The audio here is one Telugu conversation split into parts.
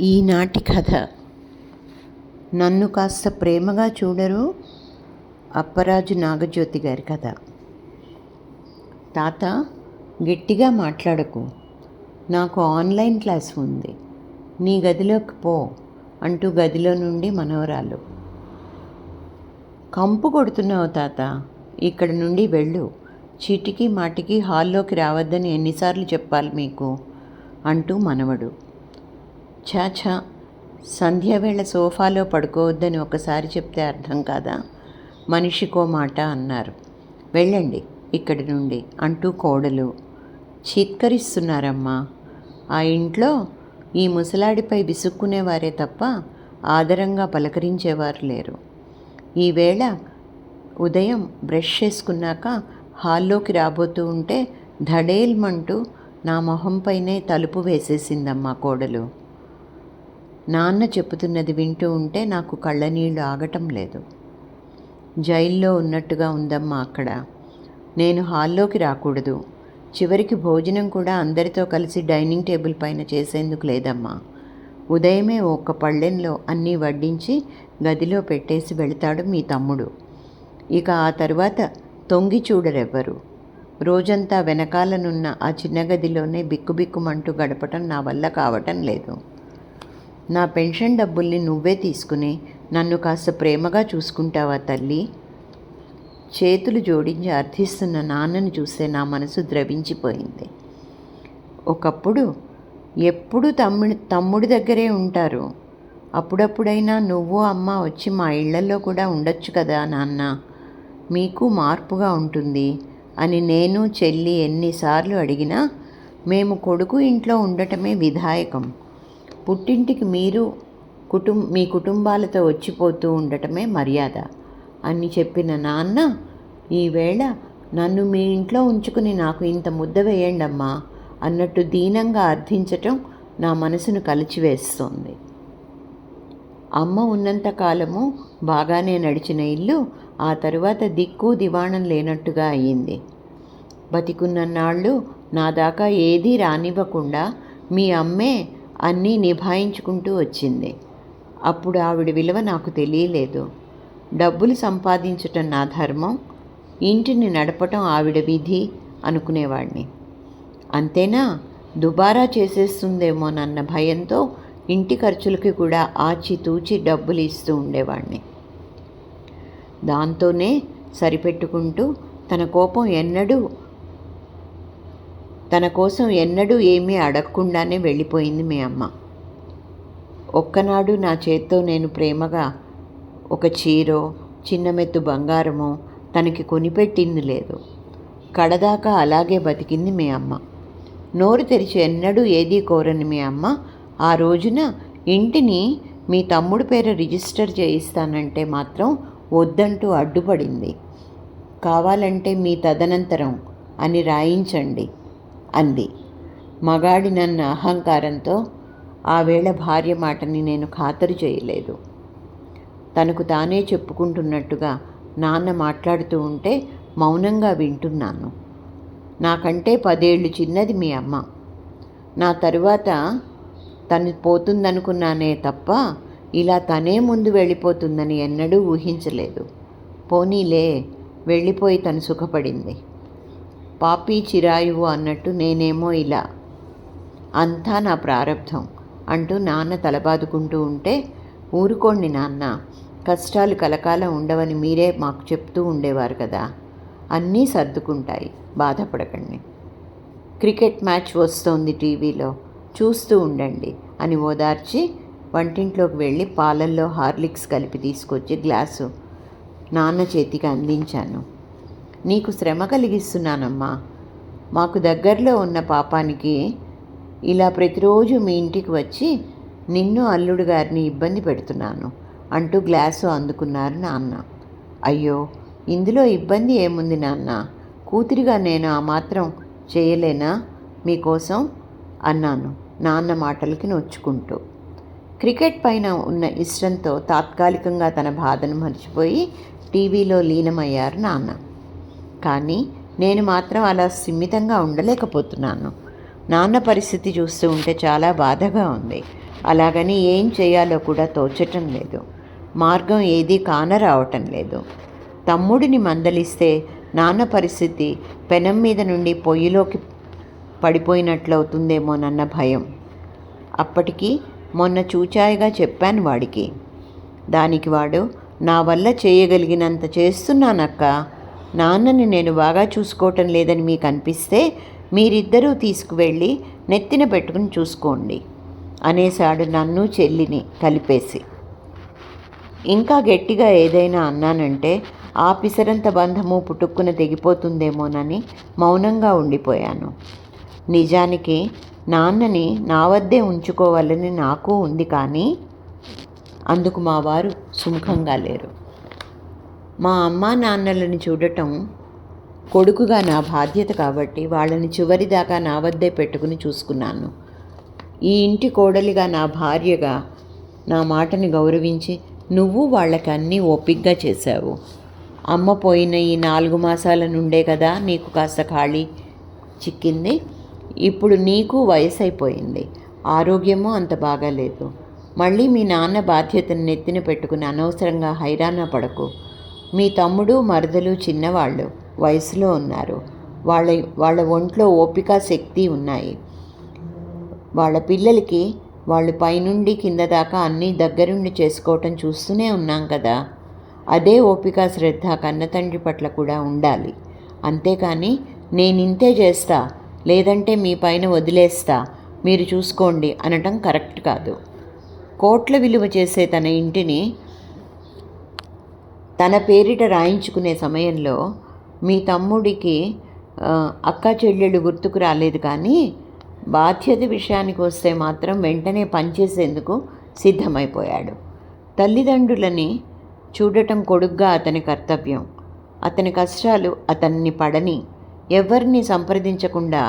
ఈనాటి కథ. నన్ను కాస్త ప్రేమగా చూడరు అప్పరాజు నాగజ్యోతి గారి కథ. తాత గట్టిగా మాట్లాడకు. నాకు ఆన్లైన్ క్లాస్ ఉంది. నీ గదిలోకి పో అంటూ గదిలో నుండి మనవరాలు. కంపు కొడుతున్నావు తాత. ఇక్కడ నుండి వెళ్ళు. చీటికి మాటికి హాల్లోకి రావద్దని ఎన్నిసార్లు చెప్పాలి మీకు అంటూ మనవడు. ఛాఛా సంధ్యావేళ సోఫాలో పడుకోవద్దని ఒకసారి చెప్తే అర్థం కాదా? మనిషికో మాట అన్నారు. వెళ్ళండి ఇక్కడి నుండి అంటూ కోడలు చిత్కరిస్తున్నారమ్మా. ఆ ఇంట్లో ఈ ముసలాడిపై విసుక్కునేవారే తప్ప ఆదరంగా పలకరించేవారు లేరు. ఈవేళ ఉదయం బ్రష్ చేసుకున్నాక హాల్లోకి రాబోతూ ఉంటే ధడేల్మంటూ నా మొహంపైనే తలుపు వేసేసిందమ్మా కోడలు. నాన్న చెప్పుతున్నది వింటూ ఉంటే నాకు కళ్ళనీళ్ళు ఆగటం లేదు. జైల్లో ఉన్నట్టుగా ఉందమ్మా అక్కడ. నేను హాల్లోకి రాకూడదు. చివరికి భోజనం కూడా అందరితో కలిసి డైనింగ్ టేబుల్ పైన చేసేందుకు లేదమ్మా. ఉదయమే ఒక్క పళ్ళెంలో అన్నీ వడ్డించి గదిలో పెట్టేసి వెళతాడు మీ తమ్ముడు. ఇక ఆ తర్వాత తొంగి చూడరెవ్వరు. రోజంతా వెనకాలనున్న ఆ చిన్న గదిలోనే బిక్కుబిక్కుమంటూ గడపటం నా వల్ల కావటం లేదు. నా పెన్షన్ డబ్బుల్ని నువ్వే తీసుకుని నన్ను కాస్త ప్రేమగా చూసుకుంటావా తల్లి? చేతులు జోడించి అర్థిస్తున్న నాన్నను చూస్తే నా మనసు ద్రవించిపోయింది. ఒకప్పుడు ఎప్పుడు తమ్ముడి తమ్ముడి దగ్గరే ఉంటారు. అప్పుడప్పుడైనా నువ్వు అమ్మ వచ్చి మా ఇళ్ళలో కూడా ఉండొచ్చు కదా నాన్న? మీకు మార్పుగా ఉంటుంది అని నేను చెల్లి ఎన్నిసార్లు అడిగినా మేము కొడుకు ఇంట్లో ఉండటమే విధాయకం. పుట్టింటికి మీరు కుటుం మీ కుటుంబాలతో వచ్చిపోతూ ఉండటమే మర్యాద. అని చెప్పిన నాన్న ఈవేళ నన్ను మీ ఇంట్లో ఉంచుకుని నాకు ఇంత ముద్ద వేయండమ్మా అన్నట్టు దీనంగా అర్థించటం నా మనసును కలిచివేస్తోంది. అమ్మ ఉన్నంత కాలము బాగానే నడిచిన ఇల్లు ఆ తరువాత దిక్కు దివాణం లేనట్టుగా అయ్యింది. బతికున్న నాళ్ళు నా దాకా ఏదీ రానివ్వకుండా మీ అమ్మే అన్నీ నిభాయించుకుంటూ వచ్చింది. అప్పుడు ఆవిడ విలువ నాకు తెలియలేదు. డబ్బులు సంపాదించటం నా ధర్మం ఇంటిని నడపటం ఆవిడ విధి అనుకునేవాడిని అంతేనా? దుబారా చేసేస్తుందేమోనన్న భయంతో ఇంటి ఖర్చులకి కూడా ఆచితూచి డబ్బులు ఇస్తూ ఉండేవాడిని దాంతోనే సరిపెట్టుకుంటూ తన కోపం ఎన్నడూ తన కోసం ఎన్నడూ ఏమీ అడగకుండానే వెళ్ళిపోయింది మీ అమ్మ. ఒక్కనాడు నా చేత్తో నేను ప్రేమగా ఒక చీరో చిన్నమెత్తు బంగారమో తనకి కొనిపెట్టింది లేదు. కడదాకా అలాగే బతికింది మీ అమ్మ. నోరు తెరిచి ఎన్నడూ ఏదీ కోరని మీ అమ్మ ఆ రోజున ఇంటిని మీ తమ్ముడు పేరు రిజిస్టర్ చేయిస్తానంటే మాత్రం వద్దంటూ అడ్డుపడింది. కావాలంటే మీ తదనంతరం అని రాయించండి. అంది. మగాడి నన్ను అహంకారంతో ఆ వేళ భార్య మాటని నేను ఖాతరు చేయలేదు. తనకు తానే చెప్పుకుంటున్నట్టుగా నాన్న మాట్లాడుతూ ఉంటే మౌనంగా వింటున్నాను. నాకంటే పదేళ్ళు చిన్నది మీ అమ్మ. నా తరువాత తను పోతుందనుకున్నానే తప్ప ఇలా తనే ముందు వెళ్ళిపోతుందని ఎన్నడూ ఊహించలేదు. పోనీలే వెళ్ళిపోయి తను సుఖపడింది. పాపీ చిరాయువు అన్నట్టు నేనేమో ఇలా. అంతా నా ప్రారంధం అంటూ నాన్న తలబాదుకుంటూ ఉంటే ఊరుకోండి నాన్న కష్టాలు కలకాలం ఉండవని మీరే మాకు చెప్తూ ఉండేవారు కదా. అన్నీ సర్దుకుంటాయి బాధపడకండి. క్రికెట్ మ్యాచ్ వస్తోంది టీవీలో చూస్తూ ఉండండి అని ఓదార్చి వంటింట్లోకి వెళ్ళి పాలల్లో హార్లిక్స్ కలిపి తీసుకొచ్చి గ్లాసు నాన్న చేతికి అందించాను. నీకు శ్రమ కలిగిస్తున్నానమ్మా. మాకు దగ్గరలో ఉన్న పాపానికి ఇలా ప్రతిరోజు మీ ఇంటికి వచ్చి నిన్ను అల్లుడు గారిని ఇబ్బంది పెడుతున్నాను అంటూ గ్లాసు అందుకున్నారు నాన్న. అయ్యో ఇందులో ఇబ్బంది ఏముంది నాన్న? కూతురిగా నేను ఆ మాత్రం చేయలేనా మీకోసం? అన్నాను నాన్న మాటలకి నొచ్చుకుంటూ. క్రికెట్ పైన ఉన్న ఇష్టంతో తాత్కాలికంగా తన బాధను మర్చిపోయి టీవీలో లీనమయ్యారు నాన్న. కానీ నేను మాత్రం అలా సున్నితంగా ఉండలేకపోతున్నాను. నాన్న పరిస్థితి చూస్తూ ఉంటే చాలా బాధగా ఉంది. అలాగని ఏం చేయాలో కూడా తోచటం లేదు. మార్గం ఏదీ కానరావటం లేదు. తమ్ముడిని మందలిస్తే నాన్న పరిస్థితి పెనం మీద నుండి పొయ్యిలోకి పడిపోయినట్లవుతుందేమోనన్న భయం. అప్పటికి మొన్న చూచాయిగా చెప్పాను వాడికి. దానికి వాడు నా వల్ల చేయగలిగినంత చేస్తున్నానక్క. నాన్నని నేను బాగా చూసుకోవటం లేదని మీకు అనిపిస్తే మీరిద్దరూ తీసుకువెళ్ళి నెత్తిన పెట్టుకుని చూసుకోండి అనేశాడు నన్ను చెల్లిని కలిపేసి. ఇంకా గట్టిగా ఏదైనా అన్నానంటే ఆ పిసరంత బంధము పుట్టుక్కున తెగిపోతుందేమోనని మౌనంగా ఉండిపోయాను. నిజానికి నాన్నని నా వద్దే ఉంచుకోవాలని నాకు ఉంది కానీ అందుకు మా వారు సుముఖంగా లేరు. మా అమ్మా నాన్నలను చూడటం కొడుకుగా నా బాధ్యత కాబట్టి వాళ్ళని చివరిదాకా నా వద్దే పెట్టుకుని చూసుకున్నాను. ఈ ఇంటి కోడలిగా నా భార్యగా నా మాటని గౌరవించి నువ్వు వాళ్ళకి అన్నీ ఓపిగ్గా చేశావు. అమ్మ పోయిన ఈ నాలుగు మాసాల నుండే కదా నీకు కాస్త ఖాళీ చిక్కింది. ఇప్పుడు నీకు వయసు అయిపోయింది ఆరోగ్యము అంత బాగాలేదు. మళ్ళీ మీ నాన్న బాధ్యతను నెత్తిన పెట్టుకుని అనవసరంగా హైరాణ పడకు. మీ తమ్ముడు మరదలు చిన్నవాళ్ళు వయసులో ఉన్నారు. వాళ్ళ వాళ్ళ ఒంట్లో ఓపిక శక్తి ఉన్నాయి. వాళ్ళ పిల్లలకి వాళ్ళు పైనుండి కింద దాకా అన్నీ దగ్గరుండి చేసుకోవటం చూస్తూనే ఉన్నాం కదా. అదే ఓపిక శ్రద్ధ కన్నతండ్రి పట్ల కూడా ఉండాలి. అంతేకాని ఇంతే చేస్తా లేదంటే మీ పైన వదిలేస్తా మీరు చూసుకోండి అనటం కరెక్ట్ కాదు. కోట్ల విలువ చేసే తన ఇంటిని తన పేరిట రాయించుకునే సమయంలో మీ తమ్ముడికి అక్క చెల్లెళ్ళు గుర్తుకు రాలేదు కానీ బాధ్యత విషయానికి వస్తే మాత్రం వెంటనే పనిచేసేందుకు సిద్ధమైపోయాడు. తల్లిదండ్రులని చూడటం కొడుగ్గా అతని కర్తవ్యం. అతని కష్టాలు అతన్ని పడని ఎవరిని సంప్రదించకుండా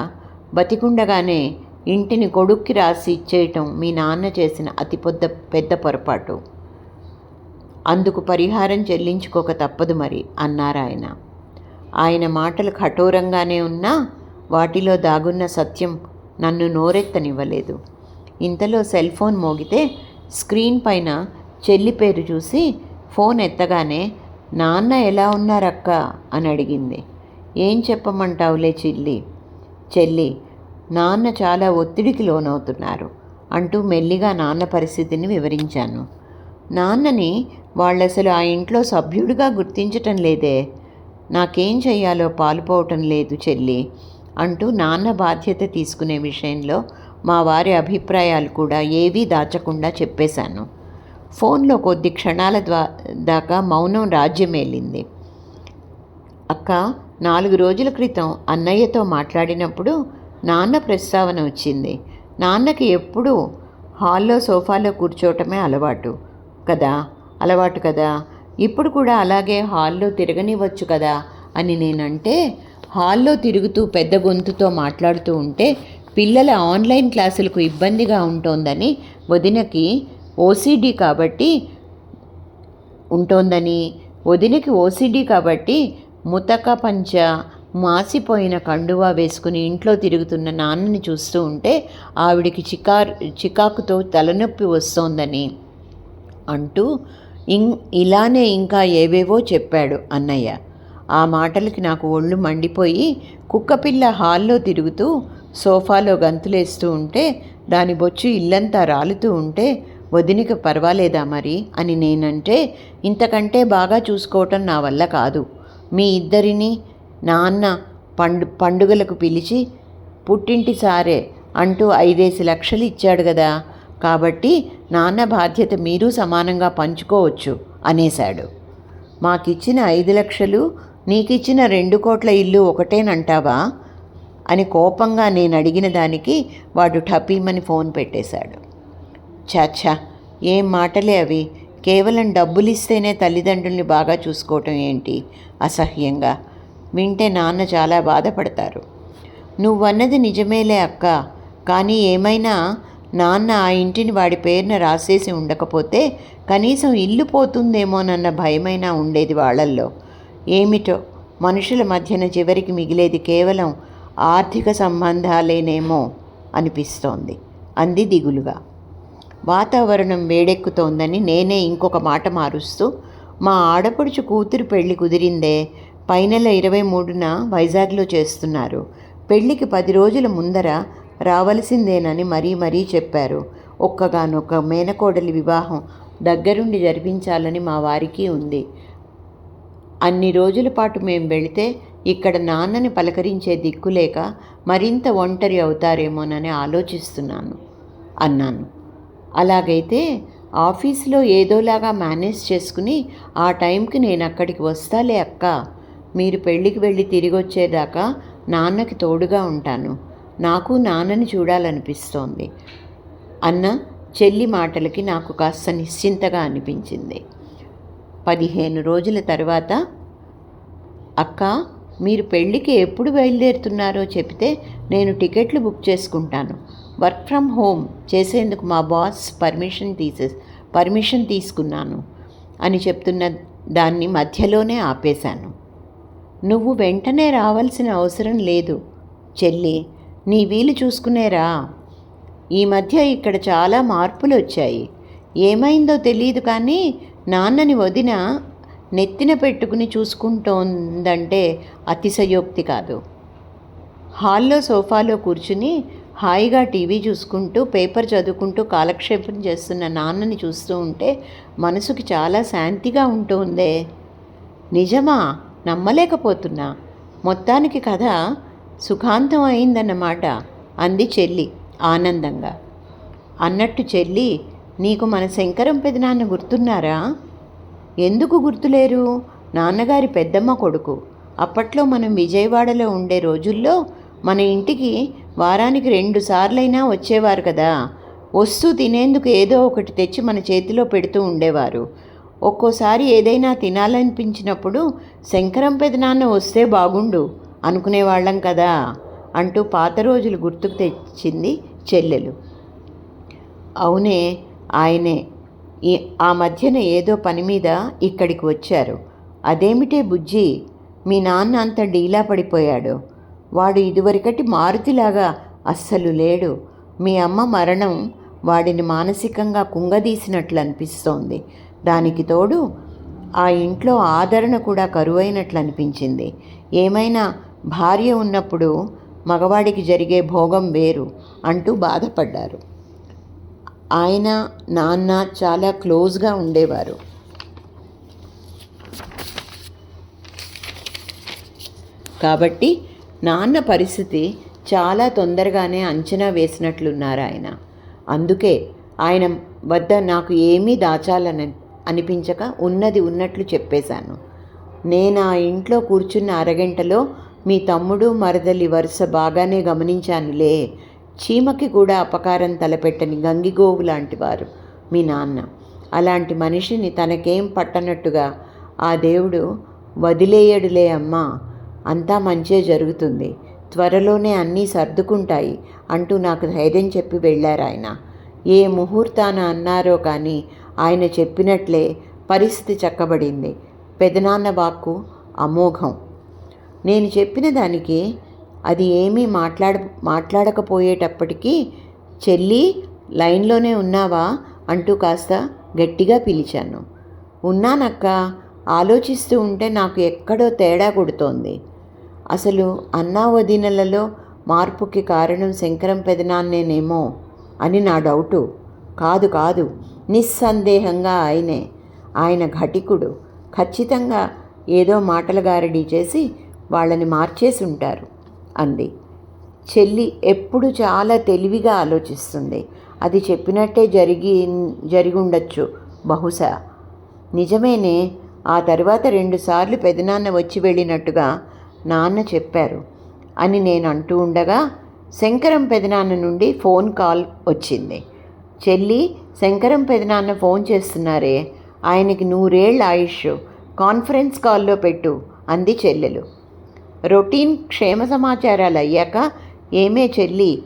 బతికుండగానే ఇంటిని కొడుక్కి రాసి ఇచ్చేయటం మీ నాన్న చేసిన అతి పెద్ద పెద్ద పొరపాటు. అందుకు పరిహారం చెల్లించుకోక తప్పదు మరి అన్నారాయన ఆయన మాటలు కఠోరంగానే ఉన్నా వాటిలో దాగున్న సత్యం నన్ను నోరెత్తనివ్వలేదు. ఇంతలో సెల్ ఫోన్ మోగితే స్క్రీన్ పైన చెల్లి పేరు చూసి ఫోన్ ఎత్తగానే నాన్న ఎలా ఉన్నారక్క? అని అడిగింది. ఏం చెప్పమంటావులే చెల్లి? చెల్లి నాన్న చాలా ఒత్తిడికి లోనవుతున్నారు అంటూ మెల్లిగా నాన్న పరిస్థితిని వివరించాను. నాన్నని వాళ్ళసలు ఆ ఇంట్లో సభ్యుడిగా గుర్తించటం లేదే. నాకేం చెయ్యాలో పాలుపోవటం లేదు చెల్లి అంటూ నాన్న బాధ్యత తీసుకునే విషయంలో మా వారి అభిప్రాయాలు కూడా ఏవీ దాచకుండా చెప్పేశాను. ఫోన్లో కొద్ది క్షణాల ద్వా దాకా మౌనం రాజ్యమేలింది అక్క నాలుగు రోజుల క్రితం అన్నయ్యతో మాట్లాడినప్పుడు నాన్న ప్రస్తావన వచ్చింది. నాన్నకి ఎప్పుడూ హాల్లో సోఫాలో కూర్చోవటమే అలవాటు. కదా? అలవాటు కదా? ఇప్పుడు కూడా అలాగే హాల్లో తిరగనివ్వచ్చు కదా? అని నేనంటే హాల్లో తిరుగుతూ పెద్ద గొంతుతో మాట్లాడుతూ ఉంటే పిల్లల ఆన్లైన్ క్లాసులకు ఇబ్బందిగా ఉంటోందని వదినకి ఓసిడి కాబట్టి ఉంటోందని వదినకి ఓసిడి కాబట్టి ముతక పంచ మాసిపోయిన కండువా వేసుకుని ఇంట్లో తిరుగుతున్న నాన్నని చూస్తూ ఉంటే ఆవిడికి చికార్ చికాకుతో తలనొప్పి వస్తోందని. అంటూ ఇం ఇలానే ఇంకా ఏవేవో చెప్పాడు అన్నయ్య. ఆ మాటలకి నాకు ఒళ్ళు మండిపోయి కుక్కపిల్ల హాల్లో తిరుగుతూ సోఫాలో గంతులేస్తూ ఉంటే దాని బొచ్చు ఇల్లంతా రాలుతూ ఉంటే వదినికి పర్వాలేదా మరి అని నేనంటే ఇంతకంటే బాగా చూసుకోవటం నా వల్ల కాదు. మీ ఇద్దరిని నాన్న పండు పండుగలకు పిలిచి పుట్టింటి సారే అంటూ ఐదేసి లక్షలు ఇచ్చాడు కదా కాబట్టి నాన్న బాధ్యత మీరు సమానంగా పంచుకోవచ్చు అనేశాడు. మాకిచ్చిన ఐదు లక్షలు నీకిచ్చిన రెండు కోట్ల ఇల్లు ఒకటేనంటావా? అని కోపంగా నేను అడిగిన దానికి వాడు టపీమని ఫోన్ పెట్టేశాడు. చాచా ఏం మాటలే అవి. కేవలం డబ్బులు ఇస్తేనే తల్లిదండ్రుల్ని బాగా చూసుకోవటం ఏంటి? అసహ్యంగా. వింటే నాన్న చాలా బాధపడతారు. నువ్వన్నది నిజమేలే అక్క. కానీ ఏమైనా నాన్న ఆ ఇంటిని వాడి పేరున రాసేసి ఉండకపోతే కనీసం ఇల్లు పోతుందేమోనన్న భయమైనా ఉండేది వాళ్ళల్లో. ఏమిటో? మనుషుల మధ్యన చివరికి మిగిలేది కేవలం ఆర్థిక సంబంధాలేనేమో అనిపిస్తోంది. అంది దిగులుగా. వాతావరణం వేడెక్కుతోందని నేనే ఇంకొక మాట మారుస్తూ మా ఆడపడుచు కూతురు పెళ్ళి కుదిరిందే పై నెల ఇరవై మూడున వైజాగ్లో చేస్తున్నారు. పెళ్ళికి పది రోజుల ముందర రావలసిందేనని మరీ మరీ చెప్పారు. ఒక్కగానొక్క మేనకోడలి వివాహం దగ్గరుండి జరిపించాలని మా వారికి ఉంది. అన్ని రోజుల పాటు మేము వెళితే ఇక్కడ నాన్నని పలకరించే దిక్కులేక మరింత ఒంటరి అవుతారేమోనని ఆలోచిస్తున్నాను అన్నాను. అలాగైతే ఆఫీస్లో ఏదోలాగా మేనేజ్ చేసుకుని ఆ టైంకి నేను అక్కడికి వస్తాలే అక్క. మీరు పెళ్ళికి వెళ్ళి తిరిగి వచ్చేదాకా నాన్నకి తోడుగా ఉంటాను. నాకు నాన్నని చూడాలనిపిస్తోంది. అన్న చెల్లి మాటలకి నాకు కాస్త నిశ్చింతగా అనిపించింది. పదిహేను రోజుల తర్వాత అక్క మీరు పెళ్ళికి ఎప్పుడు బయలుదేరుతున్నారో చెప్తే నేను టికెట్లు బుక్ చేసుకుంటాను. వర్క్ ఫ్రమ్ హోమ్ చేసేందుకు మా బాస్ పర్మిషన్ తీసే పర్మిషన్ తీసుకున్నాను అని చెప్తున్న దాన్ని మధ్యలోనే ఆపేశాను. నువ్వు వెంటనే రావాల్సిన అవసరం లేదు చెల్లి. నీ వీలు చూసుకునేరా. ఈ మధ్య ఇక్కడ చాలా మార్పులు వచ్చాయి ఏమైందో తెలియదు కానీ నాన్నని వదిన నెత్తిన పెట్టుకుని చూసుకుంటోందంటే అతిశయోక్తి కాదు. హాల్లో సోఫాలో కూర్చుని హాయిగా టీవీ చూసుకుంటూ పేపర్ చదువుకుంటూ కాలక్షేపం చేస్తున్న నాన్నని చూస్తూ ఉంటే మనసుకి చాలా శాంతిగా ఉంటుందే. నిజమా? నమ్మలేకపోతున్నా. మొత్తానికి కథ సుఖాంతం అయిందన్నమాట అంది చెల్లి ఆనందంగా. అన్నట్టు చెల్లి నీకు మన శంకరం పెదనాన్న గుర్తున్నారా? ఎందుకు గుర్తులేరు? నాన్నగారి పెద్దమ్మ కొడుకు. అప్పట్లో మనం విజయవాడలో ఉండే రోజుల్లో మన ఇంటికి వారానికి రెండు సార్లైనా వచ్చేవారు కదా. వస్తూ తినేందుకు ఏదో ఒకటి తెచ్చి మన చేతిలో పెడుతూ ఉండేవారు. ఒక్కోసారి ఏదైనా తినాలనిపించినప్పుడు శంకరం పెదనాన్న వస్తే బాగుండు. అనుకునేవాళ్ళం కదా అంటూ పాత రోజులు గుర్తుకు తెచ్చింది చెల్లెలు. అవునే ఆయనే. ఈ ఆ మధ్యన ఏదో పని మీద ఇక్కడికి వచ్చారు. అదేమిటే బుజ్జి? మీ నాన్న అంత డీలా పడిపోయాడు. వాడు ఇదివరకటి మారుతిలాగా అస్సలు లేడు. మీ అమ్మ మరణం వాడిని మానసికంగా కుంగదీసినట్లు అనిపిస్తోంది దానికి తోడు ఆ ఇంట్లో ఆదరణ కూడా కరువైనట్లు అనిపించింది ఏమైనా భార్య ఉన్నప్పుడు మగవాడికి జరిగే భోగం వేరు అంటూ బాధపడ్డారు. ఆయన నాన్న చాలా క్లోజ్గా ఉండేవారు. కాబట్టి నాన్న పరిస్థితి చాలా తొందరగానే అంచనా వేసినట్లున్నారు ఆయన. అందుకే ఆయన వద్ద నాకు ఏమీ దాచాలని అనిపించక ఉన్నది ఉన్నట్లు చెప్పేశాను. నేను ఆ ఇంట్లో కూర్చున్న అరగంటలో మీ తమ్ముడు మరదలి వరుస బాగానే గమనించానులే. చీమకి కూడా అపకారం తలపెట్టని గంగిగోవు లాంటివారు మీ నాన్న. అలాంటి మనిషిని తనకేం పట్టనట్టుగా ఆ దేవుడు వదిలేయడులే అమ్మా. అంతా మంచే జరుగుతుంది. త్వరలోనే అన్నీ సర్దుకుంటాయి అంటూ నాకు ధైర్యం చెప్పి వెళ్ళారు ఆయన ఏ ముహూర్తాన అన్నారో కానీ ఆయన చెప్పినట్లే పరిస్థితి చక్కబడింది. పెదనాన్న వాక్కు అమోఘం. నేను చెప్పిన దానికి అది ఏమీ మాట్లాడ మాట్లాడకపోయేటప్పటికీ చెల్లి లైన్లోనే ఉన్నావా? అంటూ కాస్త గట్టిగా పిలిచాను. ఉన్నానక్క ఆలోచిస్తూ ఉంటే నాకు ఎక్కడో తేడా కొడుతోంది. అసలు అన్నా వదినలలో మార్పుకి కారణం శంకరం పెదనాన్నేనేమో అని నా డౌటు. కాదు కాదు నిస్సందేహంగా ఆయనే. ఆయన ఘటికుడు. ఖచ్చితంగా ఏదో మాటల గారడీ చేసి వాళ్ళని మార్చేసి ఉంటారు అంది. చెల్లి ఎప్పుడు చాలా తెలివిగా ఆలోచిస్తుంది. అది చెప్పినట్టే జరిగి జరిగి ఉండొచ్చు బహుశా. నిజమేనే ఆ తర్వాత రెండుసార్లు పెదనాన్న వచ్చి వెళ్ళినట్టుగా నాన్న చెప్పారు అని నేను అంటూ ఉండగా శంకరం పెదనాన్న నుండి ఫోన్ కాల్ వచ్చింది. చెల్లి శంకరం పెదనాన్న ఫోన్ చేస్తున్నారే ఆయనకి నూరేళ్ళ ఆయుష్ కాన్ఫరెన్స్ కాల్లో పెట్టు అంది చెల్లెలు. రొటీన్ క్షేమ సమాచారాలు అయ్యాక ఏమే చెల్లి?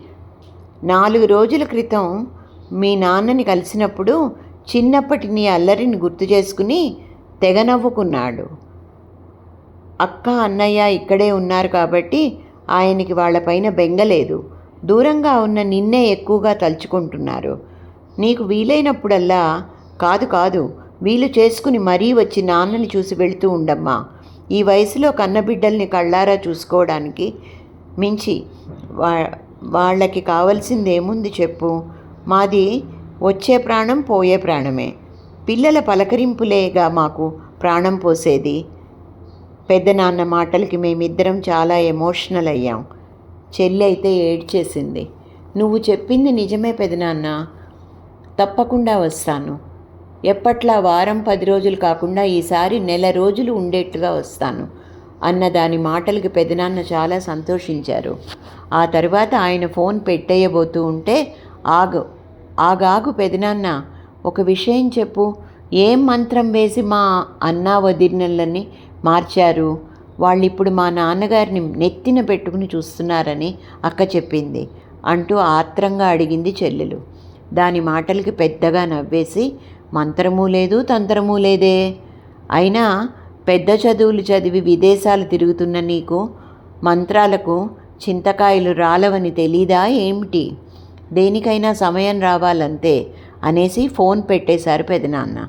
నాలుగు రోజుల క్రితం మీ నాన్నని కలిసినప్పుడు చిన్నప్పటి నీ అల్లరిని గుర్తు చేసుకుని తెగ నవ్వుకున్నాడు. అక్క అన్నయ్య ఇక్కడే ఉన్నారు కాబట్టి ఆయనకి వాళ్ళపైన బెంగలేదు దూరంగా ఉన్న నిన్నే ఎక్కువగా తలుచుకుంటున్నారు. నీకు వీలైనప్పుడల్లా కాదు కాదు వీలు చేసుకుని మరీ వచ్చి నాన్నని చూసి వెళుతూ ఉండమ్మా. ఈ వయసులో కన్నబిడ్డల్ని కళ్ళారా చూసుకోవడానికి మించి వా వాళ్ళకి కావలసింది ఏముంది చెప్పు? మాది వచ్చే ప్రాణం పోయే ప్రాణమే. పిల్లల పలకరింపులేగా మాకు ప్రాణం పోసేది. పెద్దనాన్న మాటలకి మేమిద్దరం చాలా ఎమోషనల్ అయ్యాం. చెల్లి అయితే ఏడ్చేసింది. నువ్వు చెప్పింది నిజమే పెదనాన్న. తప్పకుండా వస్తాను. ఎప్పట్లా వారం పది రోజులు కాకుండా ఈసారి నెల రోజులు ఉండేట్టుగా వస్తాను. అన్న దాని మాటలకి పెదనాన్న చాలా సంతోషించారు. ఆ తర్వాత ఆయన ఫోన్ పెట్టేయబోతూ ఉంటే ఆగు ఆగాగు పెదనాన్న ఒక విషయం చెప్పు. ఏం మంత్రం వేసి మా అన్నా వదినలని మార్చారు? వాళ్ళు ఇప్పుడు మా నాన్నగారిని నెత్తిన పెట్టుకుని చూస్తున్నారని అక్క చెప్పింది అంటూ ఆత్రంగా అడిగింది చెల్లెలు. దాని మాటలకి పెద్దగా నవ్వేసి మంత్రము లేదు తంత్రము లేదే. అయినా పెద్ద చదువులు చదివి విదేశాలు తిరుగుతున్న నీకు మంత్రాలకు చింతకాయలు రాలవని తెలీదా ఏమిటి? దేనికైనా సమయం రావాలంతే అనేసి ఫోన్ పెట్టేశారు పెదనాన్న.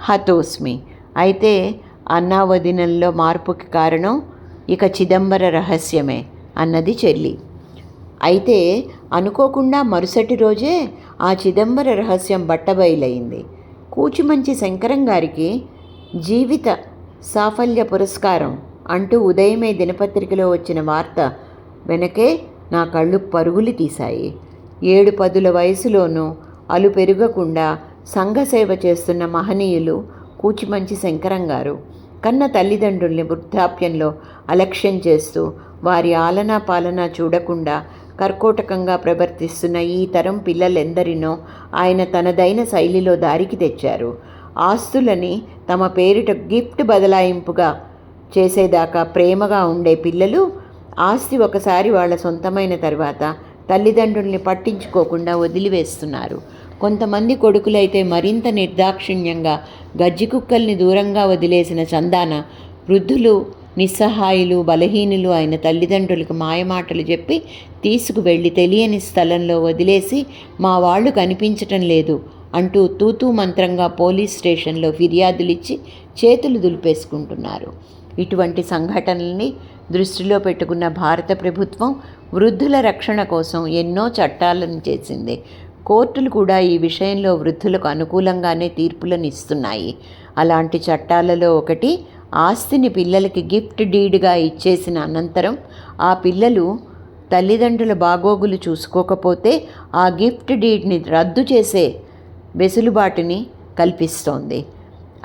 హతోస్మి. అయితే అన్నా వదినల్లో మార్పుకి కారణం ఇక చిదంబర రహస్యమే అన్నది చెల్లి. అయితే అనుకోకుండా మరుసటి రోజే ఆ చిదంబర రహస్యం బట్టబయలైంది. కూచిమంచి శంకరం గారికి జీవిత సాఫల్య పురస్కారం అంటూ ఉదయమే దినపత్రికలో వచ్చిన వార్త వెనకే నా కళ్ళు పరుగులు తీశాయి. ఏడు పదుల వయసులోనూ అలు పెరగకుండా సంఘసేవ చేస్తున్న మహనీయులు కూచిమంచి శంకరం గారు కన్న తల్లిదండ్రుల్ని వృద్ధాప్యంలో అలక్ష్యం చేస్తూ వారి ఆలనా పాలన చూడకుండా కర్కోటకంగా ప్రవర్తిస్తున్న ఈ తరం పిల్లలెందరినో ఆయన తనదైన శైలిలో దారికి తెచ్చారు. ఆస్తులని తమ పేరిట గిఫ్ట్ బదలాయింపుగా చేసేదాకా ప్రేమగా ఉండే పిల్లలు ఆస్తి ఒకసారి వాళ్ళ సొంతమైన తర్వాత తల్లిదండ్రుల్ని పట్టించుకోకుండా వదిలివేస్తున్నారు. కొంతమంది కొడుకులైతే మరింత నిర్దాక్షిణ్యంగా గజ్జి కుక్కల్ని దూరంగా వదిలేసిన చందాన వృద్ధులు నిస్సహాయులు బలహీనులు అయిన తల్లిదండ్రులకు మాయమాటలు చెప్పి తీసుకువెళ్ళి తెలియని స్థలంలో వదిలేసి మా వాళ్ళు కనిపించటం లేదు అంటూ తూతూ మంత్రంగా పోలీస్ స్టేషన్లో ఫిర్యాదులిచ్చి చేతులు దులిపేసుకుంటున్నారు. ఇటువంటి సంఘటనల్ని దృష్టిలో పెట్టుకున్న భారత ప్రభుత్వం వృద్ధుల రక్షణ కోసం ఎన్నో చట్టాలను చేసింది. కోర్టులు కూడా ఈ విషయంలో వృద్ధులకు అనుకూలంగానే తీర్పులను ఇస్తున్నాయి. అలాంటి చట్టాలలో ఒకటి ఆస్తిని పిల్లలకి గిఫ్ట్ డీడ్గా ఇచ్చేసిన అనంతరం ఆ పిల్లలు తల్లిదండ్రుల బాగోగులు చూసుకోకపోతే ఆ గిఫ్ట్ డీడ్ని రద్దు చేసే వెసులుబాటుని కల్పిస్తోంది.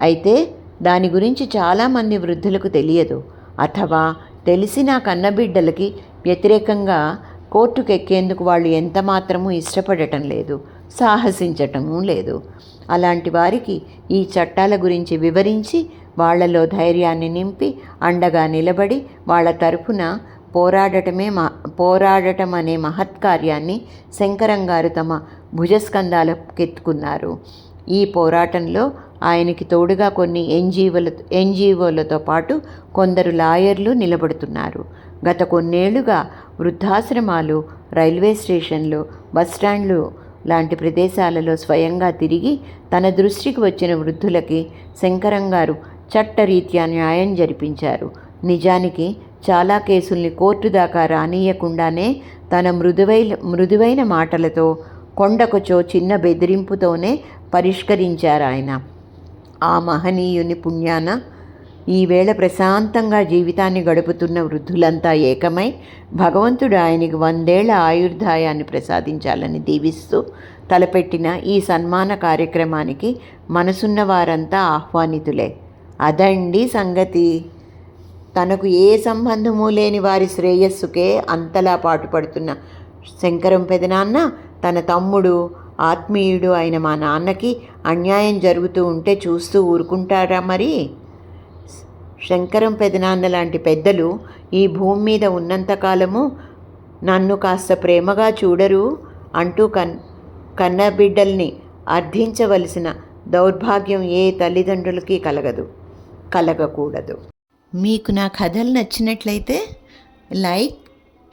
అయితే దాని గురించి చాలామంది వృద్ధులకు తెలియదు. అథవా తెలిసిన కన్నబిడ్డలకి వ్యతిరేకంగా కోర్టుకు ఎక్కేందుకు వాళ్ళు ఎంత మాత్రమూ ఇష్టపడటం లేదు సాహసించటము లేదు. అలాంటి వారికి ఈ చట్టాల గురించి వివరించి వాళ్ళలో ధైర్యాన్ని నింపి అండగా నిలబడి వాళ్ళ తరఫున పోరాడటమే మా పోరాడటం అనే మహత్కార్యాన్ని శంకరం గారు తమ భుజస్కంధాలకెత్తుకున్నారు ఈ పోరాటంలో ఆయనకి తోడుగా కొన్ని ఎన్జీఓల ఎన్జీఓలతో పాటు కొందరు లాయర్లు నిలబడుతున్నారు. గత కొన్నేళ్ళుగా వృద్ధాశ్రమాలు రైల్వే స్టేషన్లు బస్టాండ్లు లాంటి ప్రదేశాలలో స్వయంగా తిరిగి తన దృష్టికి వచ్చిన వృద్ధులకి శంకరం గారు చట్టరీత్యా న్యాయం జరిపించారు. నిజానికి చాలా కేసుల్ని కోర్టు దాకా రానియకుండానే తన మృదువైన మృదువైన మాటలతో కొండకొచో చిన్న బెదిరింపుతోనే పరిష్కరించారు ఆయన. ఆ మహనీయుని పుణ్యాన ఈవేళ ప్రశాంతంగా జీవితాన్ని గడుపుతున్న వృద్ధులంతా ఏకమై భగవంతుడు ఆయనకి వందేళ్ళ ఆయుర్దాయాన్ని ప్రసాదించాలని దీవిస్తూ తలపెట్టిన ఈ సన్మాన కార్యక్రమానికి మనసున్న వారంతా ఆహ్వానితులే. అదండి సంగతి. తనకు ఏ సంబంధము లేని వారి శ్రేయస్సుకే అంతలా పాటుపడుతున్న శంకరం పెదనాన్న తన తమ్ముడు ఆత్మీయుడు అయిన మా నాన్నకి అన్యాయం జరుగుతూ ఉంటే చూస్తూ ఊరుకుంటారా మరి? శంకరం పెదనాన్న లాంటి పెద్దలు ఈ భూమి మీద ఉన్నంతకాలము నన్ను కాస్త ప్రేమగా చూడరు అంటూ కన్ కన్నబిడ్డల్ని అర్థించవలసిన దౌర్భాగ్యం ఏ తల్లిదండ్రులకి కలగదు. కలగకూడదు. మీకు నా కథలు నచ్చినట్లయితే లైక్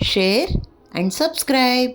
షేర్ అండ్ సబ్స్క్రైబ్.